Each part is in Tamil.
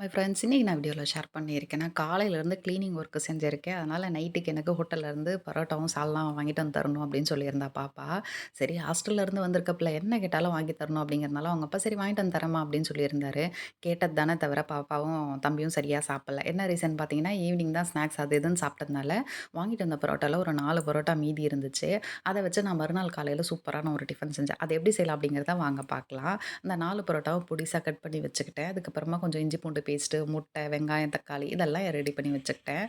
மை ஃப்ரெண்ட்ஸ் இன்றைக்கி நான் வீடியோவில் ஷேர் பண்ணியிருக்கேன். நான் காலையிலேருந்து க்ளீனிங் ஒர்க் செஞ்சுருக்கேன் அதனால் நைட்டுக்கு எனக்கு ஹோட்டல்லேருந்து பரோட்டாவும், சால்லாம் வாங்கிட்டு வந்து தரணும் அப்படின்னு சொல்லியிருந்தா பாப்பா. சரி ஹாஸ்டல்லேருந்து வந்திருக்க பிள்ளை என்ன கேட்டாலும் வாங்கி தரணும் அப்படிங்கிறனால அவங்க அப்பா சரி வாங்கிட்டு வந்து தரமா அப்படின்னு சொல்லியிருந்தாரு. கேட்டது தானே தவிர பாப்பாவும், தம்பியும் சரியாக சாப்பிடல. என்ன ரீசன் பார்த்தீங்கன்னா, ஈவினிங் தான் ஸ்நாக்ஸ் அது இதுன்னு சாப்பிட்டதுனால வாங்கிட்டு வந்த பரோட்டால ஒரு நாலு பரோட்டா மீதி இருந்துச்சு. அதை வச்சு நான் மறுநாள் காலையில் சூப்பரான ஒரு டிஃபன் செஞ்சேன். அது எப்படி செய்யலாம் அப்படிங்கிறத வாங்க பார்க்கலாம். அந்த நாலு பரோட்டாவும் புடிசாக கட் பண்ணி வச்சுக்கிட்டேன். அதுக்கப்புறமா கொஞ்சம் இஞ்சி பூண்டு பேஸ்ட்டு, முட்டை, வெங்காயம், தக்காளி இதெல்லாம் ரெடி பண்ணி வச்சுக்கிட்டேன்.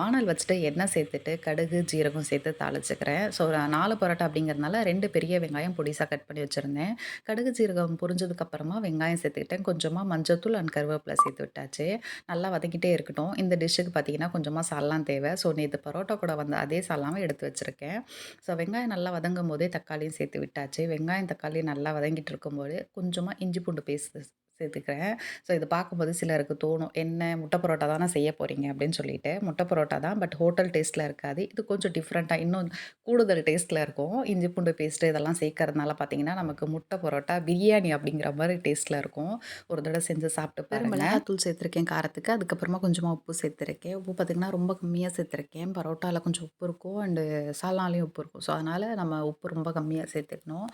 வானல் வச்சுட்டு எண்ணெய் சேர்த்துட்டு, கடுகு, ஜீரகம் சேர்த்து தாளிச்சுக்கிறேன். ஸோ நாலு பரோட்டா அப்படிங்கிறதுனால ரெண்டு பெரிய வெங்காயம் பொடிசாக கட் பண்ணி வச்சுருந்தேன் கடுகு, ஜீரகம் புரிஞ்சதுக்கப்புறமா வெங்காயம் சேர்த்துக்கிட்டேன். கொஞ்சமாக மஞ்சத்தூள் அண்ட் கருவேப்பிலை சேர்த்து விட்டாச்சு. நல்லா வதக்கிட்டே இருக்கட்டும். இந்த டிஷ்ஷுக்கு பார்த்தீங்கன்னா, கொஞ்சமாக சால்லாம் தேவை. ஸோ நேற்று பரோட்டா கூட வந்து அதே சால்னாவ எடுத்து வச்சுருக்கேன் ஸோ வெங்காயம் நல்லா வதங்கும் போதே தக்காளியும் சேர்த்து விட்டாச்சு. வெங்காயம், தக்காளி நல்லா வதங்கிட்டு இருக்கும்போது, கொஞ்சமாக இஞ்சி பூண்டு பேஸ்ட் சேர்த்துக்கிறேன். ஸோ இத பார்க்கும்போது சிலருக்கு தோணும், "என்ன முட்டை பரோட்டா தானே செய்ய போறீங்க?" அப்படின்னு சொல்லிட்டு. முட்டை பரோட்டா தான். பட் ஹோட்டல் டேஸ்ட்ல இருக்காது. இது கொஞ்சம் டிஃப்ரெண்ட்டா இன்னும் கூடுதல் டேஸ்ட்ல இருக்கும். இஞ்சி பூண்டு பேஸ்ட்டு இதெல்லாம் சேர்க்கறதுனால பார்த்தீங்கன்னா, நமக்கு முட்டை பரோட்டா பிரியாணி அப்படிங்கிற மாரி டேஸ்ட்ல இருக்கும். ஒரு தடவ செஞ்சு சாப்பிட்டு பாருங்க. மிளகாத்தூள் சேர்த்துருக்கேன் காரத்துக்கு. அதுக்கப்புறமா கொஞ்சமா உப்பு சேர்த்துருக்கேன். உப்பு பார்த்தீங்கன்னா, ரொம்ப கம்மியா சேர்த்துருக்கேன். பரோட்டால கொஞ்சம் உப்பு இருக்கும். அண்டு சால்னாலையும் உப்பு இருக்கும். ஸோ அதனால நம்ம உப்பு ரொம்ப கம்மியா சேர்த்துக்கணும்.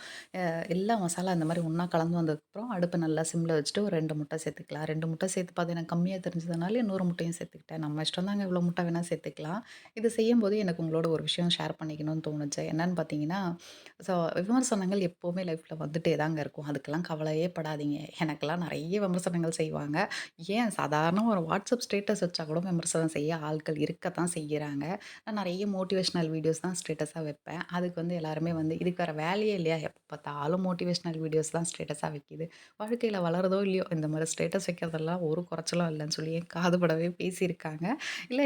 எல்லா மசாலா இந்த மாரி ஒண்ணா கலந்து வந்ததுக்கப்புறம் அடுப்ப நல்லா சிம்ல வச்சுட்டு ஒரு ரெண்டு முட்டை சேர்த்துக்கலாம். ரெண்டு முட்டை சேர்த்து பார்த்து எனக்கு கம்மியாக தெரிஞ்சதுனால இன்னொரு முட்டையும் சேர்த்துக்கிட்டேன். நம்ம இஷ்டம் தாங்க இவ்வளோ முட்டை வேணால் சேர்த்துக்கலாம். இது செய்யும்போது எனக்கு உங்களோட ஒரு விஷயம் ஷேர் பண்ணிக்கணும்னு தோணுச்சு. என்னன்னு பார்த்தீங்கன்னா, ஸோ விமர்சனங்கள் எப்போவுமே லைஃப்பில் வந்துட்டே தாங்க இருக்கும். அதுக்கெல்லாம் கவலையே படாதீங்க. எனக்கெல்லாம் நிறைய விமர்சனங்கள் செய்வாங்க. ஏன் சாதாரண ஒரு வாட்ஸ்அப் ஸ்டேட்டஸ் வச்சா கூட விமர்சனம் செய்ய ஆட்கள் இருக்கத்தான் செய்கிறாங்க நான் நிறைய மோட்டிவேஷ்னல் வீடியோஸ் தான் ஸ்டேட்டஸாக வைப்பேன். அதுக்கு வந்து எல்லாருமே வந்து இதுக்கு வர வேலையே இல்லையா? எப்போ பார்த்தாலும் மோட்டிவேஷ்னல் வீடியோஸ் தான் ஸ்டேட்டஸாக வைக்கிது. வாழ்க்கையில் வளருதோ இல்லையோ, இந்த மாதிரி ஸ்டேட்டஸ் வைக்கிறதெல்லாம் ஒரு குறைச்சலும் இல்லைன்னு சொல்லி என் காதுபடவே பேசியிருக்காங்க பேசியிருக்காங்க.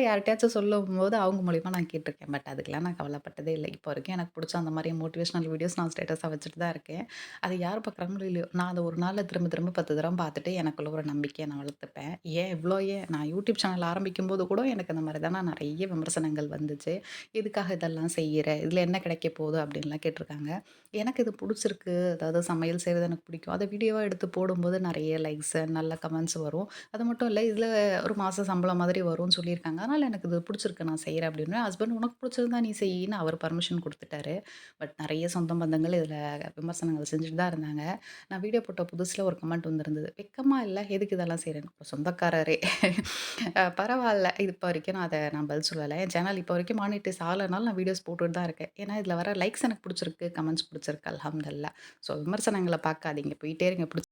யார்கிட்டயாச்சும் சொல்லும் சொல்லும்போது அவங்க மூலிமா நான் கேட்டிருக்கேன் பட் அதுக்கெல்லாம் நான் கவலைப்பட்டதே இல்லை இப்போ வரைக்கும் எனக்கு பிடிச்ச அந்த மாதிரி மோட்டிவேஷனல் வீடியோஸ் நான் ஸ்டேட்டஸாக வச்சுட்டு தான் இருக்கேன். அது யார் பார்க்குறாங்களோ இல்லையோ, நான் அதை ஒரு நாளில் திரும்ப திரும்ப பத்து தரம் பார்த்துட்டு எனக்குள்ள ஒரு நம்பிக்கையை நான் வளர்த்துப்பேன். ஏன் இவ்வளோ ஏன் நான் யூடியூப் சேனல் ஆரம்பிக்கும்போது கூட எனக்கு அந்த மாதிரி தானே நிறைய விமர்சனங்கள் வந்துச்சு. "எதுக்காக இதெல்லாம் செய்கிற இதில் என்ன கிடைக்க போகுது?" அப்படின்லாம் கேட்டிருக்காங்க எனக்கு இது பிடிச்சிருக்கு அதாவது சமையல் செய்கிறது எனக்கு பிடிக்கும். அதை வீடியோவாக எடுத்து போடும்போது நிறைய லைக்ஸு, நல்ல கமெண்ட்ஸ் வரும். அது மட்டும் இல்லை இதில் ஒரு மாதம் சம்பளம் மாதிரி வரும்னு சொல்லியிருக்காங்க. அதனால் எனக்கு இது பிடிச்சிருக்கு நான் செய்கிறேன் அப்படின்னு ஹஸ்பண்ட் "உனக்கு பிடிச்சிருந்தா நீ செய்யின்னு" அவர் பர்மிஷன் கொடுத்துட்டாரு பட் நிறைய சொந்த பந்தங்கள் இதில் விமர்சனங்கள் செஞ்சுட்டு தான் இருந்தாங்க. நான் வீடியோ போட்ட புதுசில் ஒரு கமெண்ட் வந்திருந்தது. வெக்கமாக இல்லை எதுக்கு இதெல்லாம் செய்கிறேன் சொந்தக்காரரே பரவாயில்ல இது இப்போ வரைக்கும் நான் அதை நான் பதில் சொல்லலை என் சேனல் இப்போ வரைக்கும் மானிட்டைஸ் ஆகலனாலும் நான் வீடியோஸ் போட்டுட்டு தான் இருக்கேன். ஏன்னா இதில் வர லைக்ஸ் எனக்கு பிடிச்சிருக்கு கமெண்ட்ஸ் பிடிச்சிருக்கு அல்ஹம்துலில்லாஹ். ஸோ விமர்சனங்களை பார்க்காதீங்க. போயிட்டே இருங்க. பிடிச்சி